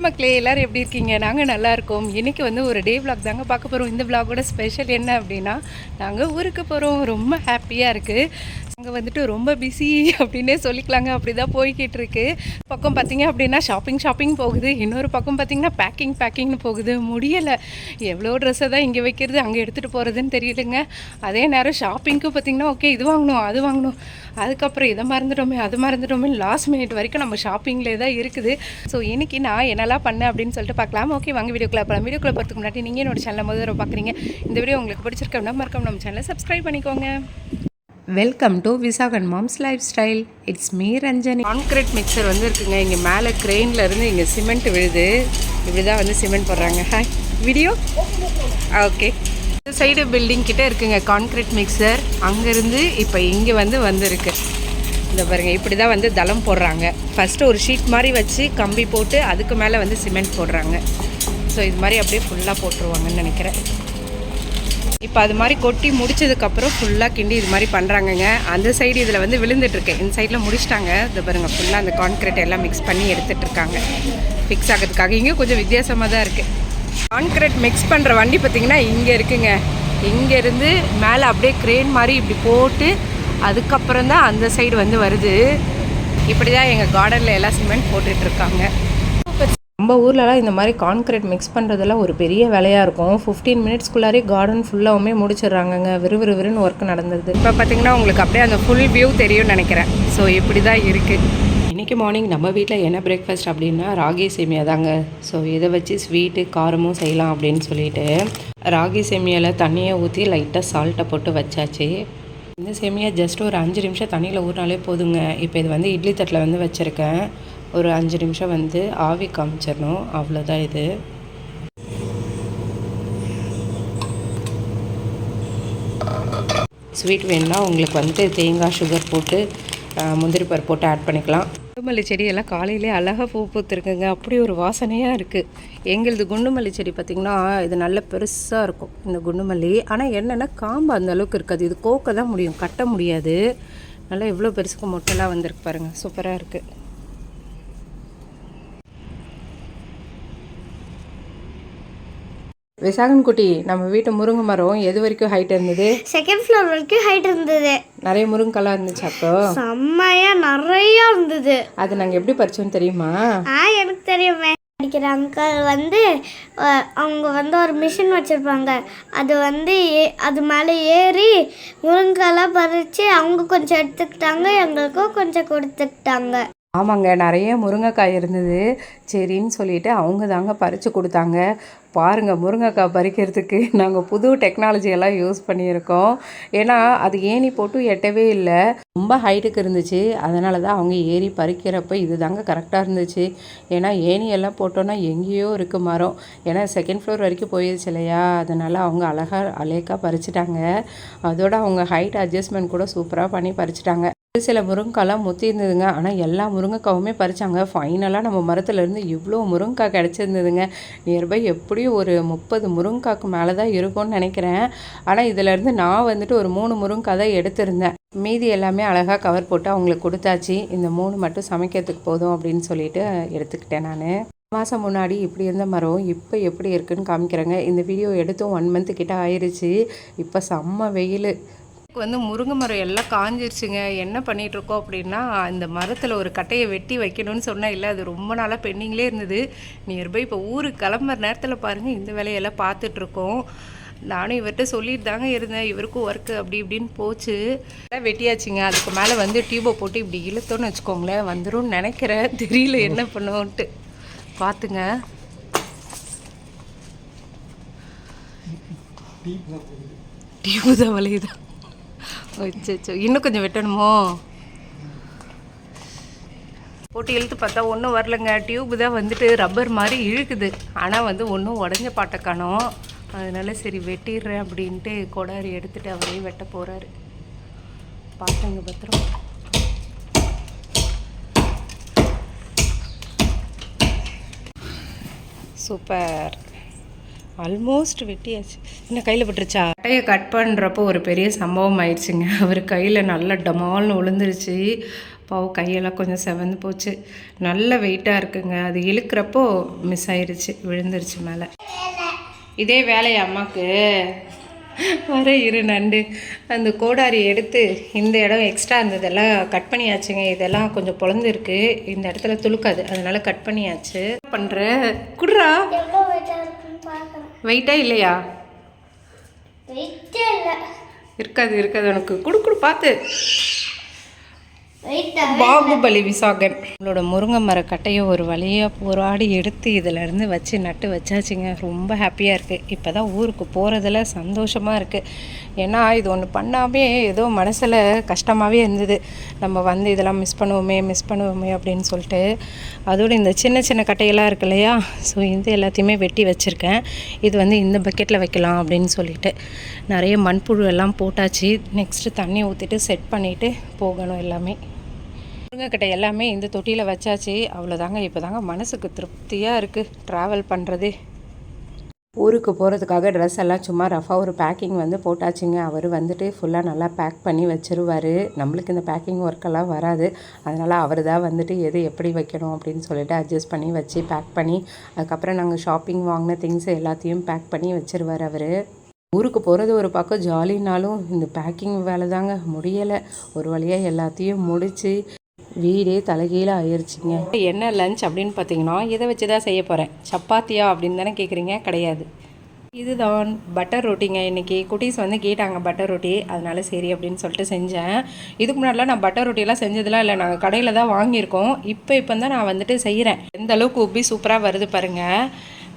வணக்கம் மக்களே எல்லோரும் எப்படி இருக்கீங்க? நாங்கள் நல்லா இருக்கோம். இன்றைக்கி வந்து ஒரு டே விளாக் தாங்க பார்க்க போகிறோம் இந்த விளாகோட ஸ்பெஷல் என்ன அப்படின்னா நாங்கள் ஊருக்கு போகிறோம் ரொம்ப ஹாப்பியாக இருக்குது அங்கே வந்துட்டு ரொம்ப பிஸி அப்படின்னே சொல்லிக்கலாங்க. அப்படி தான் போய்கிட்டு இருக்கு. பக்கம் பார்த்தீங்க அப்படின்னா ஷாப்பிங் ஷாப்பிங் போகுது. இன்னொரு பக்கம் பார்த்தீங்கன்னா பேக்கிங் பேக்கிங்னு போகுது. முடியலை. எவ்வளோ ட்ரெஸ்ஸை தான் இங்கே வைக்கிறது அங்கே எடுத்துகிட்டு போகிறதுன்னு தெரியலங்க. அதே நேரம் ஷாப்பிங்க்கு பார்த்தீங்கன்னா ஓகே இது வாங்கணும் அது வாங்கணும். அதுக்கப்புறம் இதை மறந்துட்டோமே அது மறந்துட்டோமே லாஸ்ட் மினிட் வரைக்கும் நம்ம ஷாப்பிங்லேயே தான் இருக்குது. ஸோ இன்னைக்கு நான் என்னெல்லாம் பண்ணேன் அப்படின்னு சொல்லிட்டு பார்க்கலாம். ஓகே வாங்க வீடியோக்குள்ள போகலாம் வீடியோக்குள்ள போகிறதுக்கு முன்னாடி நீங்கள் என்னோட சேனல் முதல்ல பார்க்குறீங்க. இந்த வீடியோ உங்களுக்கு பிடிச்சிருக்கோம்னா மறக்காம நம்ம சேனலை சப்ஸ்கிரைப் பண்ணிக்கோங்க. Welcome to Visagan moms lifestyle it's me Ranjani concrete mixer வந்து இருக்குங்க. இங்கே மேலே க்ரெயினில் இருந்து இங்கே சிமெண்ட் விழுது. இப்படி தான் வந்து சிமெண்ட் போடுறாங்க. ஹாய் வீடியோ ஓகே இந்த சைடு பில்டிங் கிட்ட இருக்குங்க கான்கிரீட் மிக்சர் அங்கேருந்து இப்போ இங்கே வந்து வந்திருக்கு. இந்த பாருங்க இப்படி தான் வந்து தளம் போடுறாங்க. ஃபஸ்ட்டு ஒரு ஷீட் மாதிரி வச்சு கம்பி போட்டு அதுக்கு மேலே வந்து சிமெண்ட் போடுறாங்க. ஸோ இது மாதிரி அப்படியே ஃபுல்லாக போட்டுருவாங்கன்னு நினைக்கிறேன். இப்போ அது மாதிரி கொட்டி முடிச்சதுக்கப்புறம் ஃபுல்லாக கிண்டி இது மாதிரி பண்ணுறாங்கங்க அந்த சைடு இதில் வந்து விழுந்துட்டுருக்கு. இந்த சைடில் முடிச்சிட்டாங்க. இது பாருங்க ஃபுல்லாக அந்த கான்கிரீட் எல்லாம் மிக்ஸ் பண்ணி எடுத்துகிட்ருக்காங்க ஃபிக்ஸ் ஆகிறதுக்காக இங்கே கொஞ்சம் வித்தியாசமாக தான் இருக்குது கான்கிரீட் மிக்ஸ் பண்ணுற வண்டி பார்த்திங்கன்னா இங்கே இருக்குங்க. இங்கேருந்து மேலே அப்படியே க்ரேன் மாதிரி இப்படி போட்டு அதுக்கப்புறம் தான் அந்த சைடு வந்து வருது. இப்படி தான் எங்கள் கார்டனில் எல்லாம் சிமெண்ட் போட்டுட்ருக்காங்க நம்ம ஊர்லலாம் இந்த மாதிரி கான்கிரீட் மிக்ஸ் பண்ணுறதெல்லாம் ஒரு பெரிய வேலையாக இருக்கும். ஃபிஃப்டீன் மினிட்ஸ்க்குள்ளாரே கார்டன் ஃபுல்லாகவுமே முடிச்சிடுறாங்கங்க. விறுவிறுவிறுன்னு ஒர்க் நடந்தது இப்போ பார்த்திங்கன்னா உங்களுக்கு அப்படியே அந்த ஃபுல் வியூ தெரியும்னு நினைக்கிறேன். ஸோ இப்படி தான் இருக்குது இன்றைக்கி மார்னிங் நம்ம வீட்டில் என்ன பிரேக்ஃபாஸ்ட் அப்படின்னா ராகி சேமியா தாங்க. ஸோ இதை வச்சு ஸ்வீட்டு காரமும் செய்யலாம் அப்படின்னு சொல்லிட்டு ராகி சேமியாவில் தண்ணியை ஊற்றி லைட்டாக சால்ட்டை போட்டு வச்சாச்சு. இந்த சேமியா ஜஸ்ட் ஒரு அஞ்சு நிமிஷம் தண்ணியில் ஊறினாலே போதுங்க. இப்போ இது வந்து இட்லி தட்டில் வந்து வச்சுருக்கேன். ஒரு அஞ்சு நிமிஷம் வந்து ஆவி காமிச்சிடணும் அவ்வளோதான் இது. ஸ்வீட் வேணும்னா உங்களுக்கு வந்து தேங்காய் சுகர் போட்டு முந்திரி பருப்பு போட்டு ஆட் பண்ணிக்கலாம். குண்டுமல்லி செடியெல்லாம் காலையிலே அழகாக பூ பூத்துருக்குங்க. அப்படி ஒரு வாசனையாக இருக்குது எங்களது குண்டுமல்லி செடி பார்த்திங்கன்னா இது நல்ல பெருசாக இருக்கும் இந்த குண்டுமல்லி. ஆனால் என்னென்னா காம்பு அந்த அளவுக்கு இருக்காது. இது கோக்க தான் முடியும் கட்ட முடியாது. நல்லா எவ்வளோ பெருசுக்கு மொட்டைலாம் வந்திருக்கு பாருங்கள் சூப்பராக இருக்குது விசாகன் குட்டி நம்ம வீட்டு முருங்கை மரம் எது வரைக்கும் ஹைட் இருந்தது? செகண்ட் ஃப்ளோர் வரைக்கும் ஹைட் இருந்தது. நிறைய முருங்கைலாம் இருந்துச்சு அப்போ? செம்மையா நிறைய இருந்தது. அது நாங்கள் எப்படி பறிச்சோன்னு தெரியுமா? ஆ எனக்கு தெரியுமே. அடிக்கிற அங்கிள் வந்து அவங்க வந்து ஒரு மிஷின் வச்சுருப்பாங்க. அது வந்து ஏ- அது மேலே ஏறி முருங்கைலாம் பறித்து அவங்க கொஞ்சம் எடுத்துக்கிட்டாங்க எங்களுக்கும் கொஞ்சம் கொடுத்துக்கிட்டாங்க. ஆமாங்க நிறைய முருங்கைக்காய் இருந்தது. சரின்னு சொல்லிட்டு அவங்க தாங்க பறித்து கொடுத்தாங்க. பாருங்கள் முருங்கைக்காய் பறிக்கிறதுக்கு நாங்கள் புது டெக்னாலஜி எல்லாம் யூஸ் பண்ணியிருக்கோம். ஏன்னா அது ஏணி போட்டு எட்டவே இல்லை. ரொம்ப ஹைட்டுக்கு இருந்துச்சு. அதனால தான் அவங்க ஏறி பறிக்கிறப்ப இது தாங்க கரெக்டாக இருந்துச்சு. ஏன்னா ஏணியெல்லாம் போட்டோன்னா எங்கேயோ இருக்குது மரம். ஏன்னா செகண்ட் ஃப்ளோர் வரைக்கும் போயிடுச்சு இல்லையா? அதனால் அவங்க அழகாக அலேக்காக பறிச்சிட்டாங்க. அதோட அவங்க ஹைட் அட்ஜஸ்ட்மெண்ட் கூட சூப்பராக பண்ணி பறிச்சிட்டாங்க. சில முருங்கைக்காலாம் முத்தி இருந்ததுங்க ஆனால் எல்லா முருங்கைக்காவுமே பறிச்சாங்க. ஃபைனலாக நம்ம மரத்துலேருந்து இவ்வளோ முருங்கைக்காய் கிடச்சிருந்ததுங்க. நியர்பை எப்படியும் ஒரு முப்பது முருங்கைக்காக்கு மேலே தான் இருக்கும்னு நினைக்கிறேன். ஆனால் இதிலேருந்து நான் வந்துட்டு ஒரு மூணு முருங்கைக்காய் தான் எடுத்திருந்தேன். மீதி எல்லாமே அழகாக கவர் போட்டு அவங்களுக்கு கொடுத்தாச்சு. இந்த மூணு மட்டும் சமைக்கிறதுக்கு போதும் அப்படின்னு சொல்லிட்டு எடுத்துக்கிட்டேன் நான். மாதம் முன்னாடி இப்படி இருந்த மரம் இப்போ எப்படி இருக்குன்னு காமிக்கிறேங்க. இந்த வீடியோ எடுத்தும் ஒன் மந்த்து கிட்ட ஆயிடுச்சு இப்போ செம்ம வெயில். வந்து முருங்கை மரம் எல்லாம் காஞ்சிருச்சுங்க. என்ன பண்ணிட்டு இருக்கோம் அப்படின்னா இந்த மரத்தில் ஒரு கட்டையை வெட்டி வைக்கணும்னு சொன்னால் இல்லை அது ரொம்ப நாளாக பெண்டிங்லேயே இருந்தது. நியர்பை இப்போ ஊருக்கு கிளம்புற நேரத்தில் பாருங்கள் இந்த வேலையெல்லாம் பார்த்துட்டு இருக்கோம் நானும் இவர்கிட்ட சொல்லிட்டு தாங்க இருந்தேன் இவருக்கும் ஒர்க்கு அப்படி இப்படின்னு போச்சு. வெட்டியாச்சுங்க. அதுக்கு மேலே வந்து டியூபை போட்டு இப்படி இழுத்தோன்னு வச்சுக்கோங்களேன் வந்துரும்னு நினைக்கிறேன். தெரியல என்ன பண்ணுவோன்ட்டு. பார்த்துங்க டியூப் தான் வலியுதா அச்சோ இன்னும் கொஞ்சம் வெட்டணுமோ? போட்டு இழுத்து பார்த்தா ஒன்றும் வரலங்க. டியூப் தான் வந்துட்டு ரப்பர் மாதிரி இழுக்குது. ஆனால் வந்து ஒன்றும் உடஞ்ச பாட்டை காணோம். அதனால சரி வெட்டிடுறேன் அப்படின்ட்டு கொடாரி எடுத்துட்டு அவரே வெட்ட போகிறாரு பார்த்துங்க பத்திரம். சூப்பர் ஆல்மோஸ்ட் வெட்டியாச்சு. என்ன கையில் பட்டுருச்சா? கட்டையை கட் பண்ணுறப்போ ஒரு பெரிய சம்பவம் ஆயிடுச்சுங்க. அவர் கையில் நல்லா டமால்னு விழுந்துருச்சு பாவம் கையெல்லாம் கொஞ்சம் செவந்து போச்சு. நல்ல வெயிட்டாக இருக்குங்க. அது இழுக்கிறப்போ மிஸ் ஆயிடுச்சு விழுந்துருச்சு மேலே. இதே வேலையா அம்மாவுக்கு வர இரு நண்டு. அந்த கோடாரி எடுத்து இந்த இடம் எக்ஸ்ட்ரா இருந்ததெல்லாம் கட் பண்ணியாச்சுங்க. இதெல்லாம் கொஞ்சம் பொழந்துருக்கு. இந்த இடத்துல துளுக்காது. அதனால கட் பண்ணியாச்சு. பண்ணுற குடுறா எவ்வளோ வெயிட்டாக இருக்குன்னு பார்க்குறேன் வெயிட்டா இல்லையா? இருக்காது இருக்காது. உனக்கு குடு குடு பார்த்து பாகுபலி விசாகன். நம்மளோட முருங்கை மர கட்டையை ஒரு வழியாக போராடி எடுத்து இதில் இருந்து வச்சு நட்டு வச்சாச்சுங்க. ரொம்ப ஹாப்பியாக இருக்குது இப்போ தான் ஊருக்கு போகிறதுல சந்தோஷமாக இருக்குது ஏன்னா இது ஒன்று பண்ணாமே ஏதோ மனசில் கஷ்டமாகவே இருந்தது. நம்ம வந்து இதெல்லாம் மிஸ் பண்ணுவோமே மிஸ் பண்ணுவோமே அப்படின்னு சொல்லிட்டு அதோடு இந்த சின்ன சின்ன கட்டையெல்லாம் இருக்கு இல்லையா? ஸோ இந்த எல்லாத்தையுமே வெட்டி வச்சுருக்கேன். இது வந்து இந்த பக்கெட்டில் வைக்கலாம் அப்படின்னு சொல்லிட்டு. நிறைய மண்புழு எல்லாம் போட்டாச்சு. நெக்ஸ்ட்டு தண்ணி ஊற்றிட்டு செட் பண்ணிவிட்டு போகணும் எல்லாமே. முருங்கைக்கட்டை எல்லாமே இந்த தொட்டியில் வச்சாச்சு. அவ்வளோதாங்க இப்போ தாங்க மனசுக்கு திருப்தியாக இருக்குது ட்ராவல் பண்ணுறதே ஊருக்கு போகிறதுக்காக ட்ரெஸ் எல்லாம் சும்மா ரஃபாக ஒரு பேக்கிங் வந்து போட்டாச்சுங்க. அவர் வந்துட்டு ஃபுல்லாக நல்லா பேக் பண்ணி வச்சிருவார். நம்மளுக்கு இந்த பேக்கிங் ஒர்க்கெல்லாம் வராது. அதனால் அவர் தான் வந்துட்டு எது எப்படி வைக்கணும் அப்படின்னு சொல்லிட்டு அட்ஜஸ்ட் பண்ணி வச்சு பேக் பண்ணி அதுக்கப்புறம் நாங்கள் ஷாப்பிங் வாங்கின திங்ஸ் எல்லாத்தையும் பேக் பண்ணி வச்சுருவார் அவர். ஊருக்கு போகிறது ஒரு பக்கம் ஜாலினாலும் இந்த பேக்கிங் வேலை தாங்க முடியலை. ஒரு வழியாக எல்லாத்தையும் முடித்து வீடே தலைகீழ ஆயிடுச்சிங்க என்ன லஞ்ச் அப்படின்னு பார்த்தீங்கன்னா இதை வச்சு தான் செய்ய போகிறேன் சப்பாத்தியா அப்படின்னு தானே கேட்குறீங்க கிடையாது. இதுதான் பட்டர் ரொட்டிங்க இன்றைக்கி குட்டீஸ் வந்து கேட்டாங்க பட்டர் ரொட்டி அதனால சரி அப்படின்னு சொல்லிட்டு செஞ்சேன். இதுக்கு முன்னாடிலாம் நான் பட்டர் ரொட்டியெல்லாம் செஞ்சதெல்லாம் இல்லை. நாங்கள் கடையில் தான் வாங்கியிருக்கோம். இப்போ இப்போ தான் நான் வந்துட்டு செய்கிறேன் எந்த அளவுக்கு உப்பி சூப்பராக வருது பாருங்கள்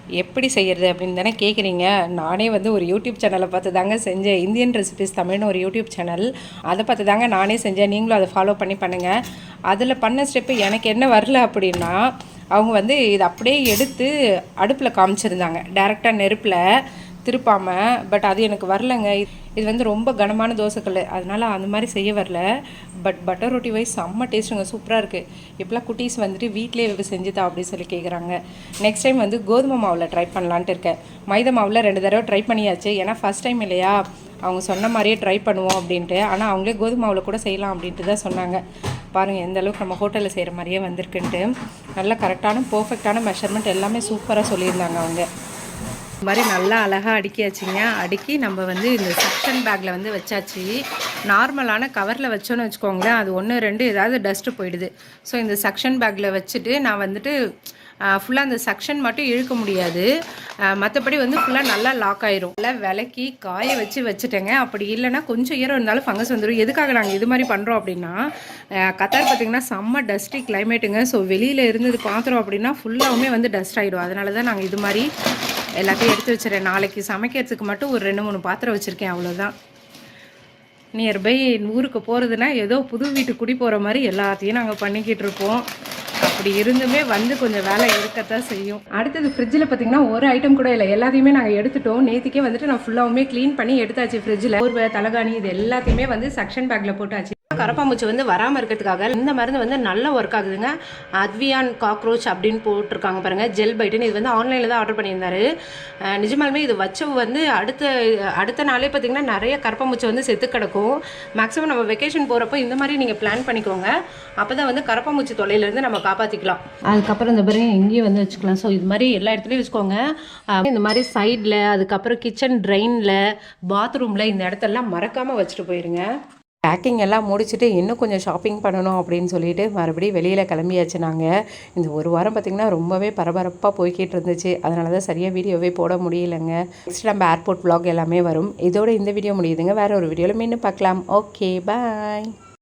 எப்படி செய்கிறது அப்படின்னு தானே கேட்குறீங்க நானே வந்து ஒரு யூடியூப் சேனலை பார்த்து தாங்க செஞ்சேன். இந்தியன் ரெசிபிஸ் தமிழ்னு ஒரு யூடியூப் சேனல். அதை பார்த்து தாங்க நானே செஞ்சேன். நீங்களும் அதை ஃபாலோ பண்ணி பண்ணுங்கள் அதில் பண்ண ஸ்டெப்பு எனக்கு என்ன வரல அப்படின்னா அவங்க வந்து இதை அப்படியே எடுத்து அடுப்பில் காமிச்சிருந்தாங்க. டேரெக்டாக நெருப்பில். திருப்பாமல் பட் அது எனக்கு வரலங்க. இது வந்து ரொம்ப கனமான தோசைக்கல் அதனால அந்த மாதிரி செய்ய வரல. பட் பட்டர் ரொட்டி வைஸ் செம்ம டேஸ்ட்டுங்க சூப்பராக இருக்குது இப்போலாம் குட்டீஸ் வந்துட்டு வீட்டிலே செஞ்சுதா அப்படின்னு சொல்லி கேட்குறாங்க நெக்ஸ்ட் டைம் வந்து கோதுமை மாவில் ட்ரை பண்ணலான்ட்டு இருக்கேன். மைதா மாவில் ரெண்டு தடவை ட்ரை பண்ணியாச்சு. ஏன்னா ஃபஸ்ட் டைம் இல்லையா? அவங்க சொன்ன மாதிரியே ட்ரை பண்ணுவோம் அப்படின்ட்டு. ஆனால் அவங்களே கோதுமை மாவில் கூட செய்யலாம் அப்படின்ட்டு தான் சொன்னாங்க. பாருங்கள் எந்த அளவுக்கு நம்ம ஹோட்டலில் செய்கிற மாதிரியே வந்திருக்குன்ட்டு. நல்ல கரெக்டான பர்ஃபெக்டான மெஷர்மெண்ட் எல்லாமே சூப்பராக சொல்லியிருந்தாங்க அவங்க. இந்த மாதிரி நல்லா அழகாக அடுக்கியாச்சுங்க. அடுக்கி நம்ம வந்து இந்த செக்ஷன் பேக்கில் வந்து வச்சாச்சு. நார்மலான கவரில் வச்சோன்னு வச்சுக்கோங்களேன் அது ஒன்று ரெண்டு ஏதாவது டஸ்ட்டு போயிடுது. ஸோ இந்த செக்ஷன் பேக்கில் வச்சுட்டு நான் வந்துட்டு ஃபுல்லாக அந்த செக்ஷன் மட்டும் இழுக்க முடியாது. மற்றபடி வந்து ஃபுல்லாக நல்லா லாக் ஆயிரும். நல்லா விளக்கி காய வச்சு வச்சுட்டேங்க. அப்படி இல்லைன்னா கொஞ்சம் ஈரம் இருந்தாலும் ஃபங்கஸ் வந்துடும் எதுக்காக நாங்கள் இது மாதிரி பண்ணுறோம் அப்படின்னா கத்தார் பார்த்திங்கன்னா செம்ம டஸ்ட்டி கிளைமேட்டுங்க ஸோ வெளியில் இருந்தது பார்த்துறோம் அப்படின்னா ஃபுல்லாகவுமே வந்து டஸ்ட் ஆகிடும் அதனால தான் நாங்கள் இது மாதிரி எல்லாத்தையும் எடுத்து வச்சுறேன் நாளைக்கு சமைக்கிறதுக்கு மட்டும் ஒரு ரெண்டு மூணு பாத்திரம் வச்சுருக்கேன் அவ்வளோதான் நியர்பை ஊருக்கு போகிறதுனா ஏதோ புது வீட்டு குடி போகிற மாதிரி எல்லாத்தையும் நாங்கள் பண்ணிக்கிட்டு இருப்போம். அப்படி இருந்துமே வந்து கொஞ்சம் வேலை இருக்கத்தான் செய்யும். அடுத்தது ஃப்ரிட்ஜில் பார்த்தீங்கன்னா ஒரு ஐட்டம் கூட இல்லை. எல்லாத்தையுமே நாங்கள் எடுத்துட்டோம். நேற்றுக்கே வந்துட்டு நான் ஃபுல்லாகவுமே க்ளீன் பண்ணி எடுத்தாச்சு ஃப்ரிட்ஜில் ஒரு தலகாணி இது எல்லாத்தையுமே வந்து செக்ஷன் பேக்கில் போட்டாச்சு. கரப்பாம்பூச்சி வந்து வராமல் இருக்கிறதுக்காக இந்த மருந்து வந்து நல்ல ஒர்க் ஆகுதுங்க. அத்வியான் காக்ரோச் அப்படின்னு போட்டிருக்காங்க பாருங்கள் ஜெல் பைட்டுன்னு இது வந்து ஆன்லைனில் தான் ஆர்டர் பண்ணியிருந்தாரு. நிஜமாலுமே இது வச்ச வந்து அடுத்த அடுத்த நாளே பார்த்தீங்கன்னா நிறைய கரப்பாம்பூச்சி வந்து செத்து கிடக்கும். மேக்ஸிமம் நம்ம வெக்கேஷன் போகிறப்போ இந்த மாதிரி நீங்கள் பிளான் பண்ணிக்கோங்க. அப்போ தான் வந்து கரப்பாம்பூச்சி தொலைலேருந்து நம்ம காப்பாற்றிக்கலாம் அதுக்கப்புறம் இந்த மாதிரி எங்கேயும் வந்து வச்சுக்கலாம். ஸோ இது மாதிரி எல்லா இடத்துலையும் வச்சுக்கோங்க. இந்த மாதிரி சைடில் அதுக்கப்புறம் கிச்சன் ட்ரெயினில் பாத்ரூமில் இந்த இடத்தெல்லாம் மறக்காமல் வச்சுட்டு போயிருங்க. பேக்கிங் எல்லாம் முடிச்சுட்டு இன்னும் கொஞ்சம் ஷாப்பிங் பண்ணணும் அப்படின்னு சொல்லிட்டு மறுபடியும் வெளியில் கிளம்பியாச்சு நாங்கள் இந்த ஒரு வாரம் பார்த்திங்கன்னா ரொம்பவே பரபரப்பாக போய்கிட்டு இருந்துச்சு. அதனால தான் சரியாக வீடியோவே போட முடியலைங்க. நெக்ஸ்ட் நம்ம ஏர்போர்ட் vlog எல்லாமே வரும். இதோட இந்த வீடியோ முடியுதுங்க. வேறு ஒரு வீடியோவில் மீண்டும் பார்க்கலாம். Okay bye